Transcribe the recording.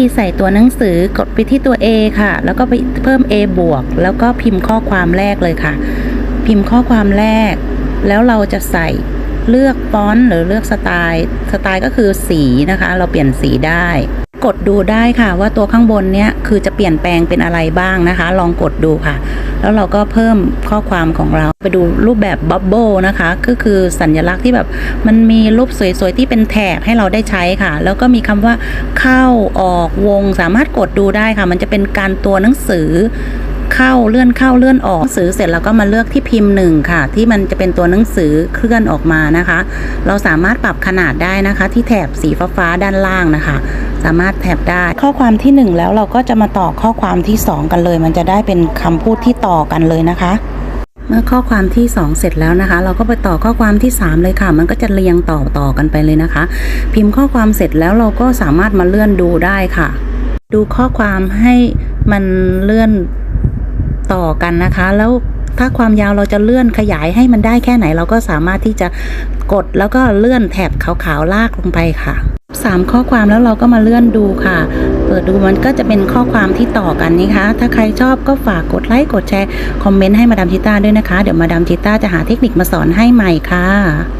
ธีใส่ตัวหนังสือกดไปที่ตัว A ค่ะ แล้วก็ไปเพิ่ม A บวก แล้วก็พิมพ์ข้อความแรกเลยค่ะ พิมพ์ข้อความแรก แล้วเราจะใส่เลือกฟอนต์หรือเลือกสไตล์ สไตล์ก็คือสีนะคะ เราเปลี่ยนสีได้ กดดูได้ค่ะว่าตัวข้างบนเนี้ยคือจะเปลี่ยนแปลงเป็นอะไรบ้างนะคะ ลองกดดูค่ะ แล้วเราก็เพิ่มข้อความของเราไปดูรูปแบบบับเบิลนะคะก็คือสัญลักษณ์ที่แบบมันมีรูปสวยๆที่เป็นแถบให้เราได้ใช้ค่ะ แล้วก็มีคำว่าเข้าออกวงสามารถกดดูได้ค่ะ มันจะเป็นการตัวหนังสือ เข้าเลื่อนเข้าเลื่อนออกหนังสือเสร็จแล้วก็มาเลือกที่พิมพ์หนึ่งค่ะ ที่มันจะเป็นตัวหนังสือเคลื่อนออกมานะคะ เราสามารถปรับขนาดได้นะคะ ที่แถบสีฟ้าด้านล่างนะคะ สามารถแถบได้ ข้อความที่หนึ่งแล้วเราก็จะมาต่อข้อความที่สองกันเลย มันจะได้เป็นคำพูดที่ต่อกันเลยนะคะเมื่อข้อความที่ 2 เสร็จแล้วนะคะ เราก็ไปต่อข้อความที่ 3 เลยค่ะ มันก็จะเรียงต่อต่อกันไปเลยนะคะ พิมพ์ข้อความเสร็จแล้วเราก็สามารถมาเลื่อนดูได้ค่ะ ดูข้อความให้มันเลื่อน ต่อกันนะคะ แล้วถ้าความยาวเราจะเลื่อนขยายให้มันได้แค่ไหน เราก็สามารถที่จะกดแล้วก็เลื่อนแถบขาวๆลากลงไปค่ะสามข้อความแล้วเราก็มาเลื่อนดูค่ะ เปิดดูมันก็จะเป็นข้อความที่ต่อกันนะคะ ถ้าใครชอบก็ฝากกดไลค์กดแชร์ คอมเมนต์ให้มาดามชิต้าด้วยนะคะ เดี๋ยวมาดามชิต้าจะหาเทคนิคมาสอนให้ใหม่ค่ะ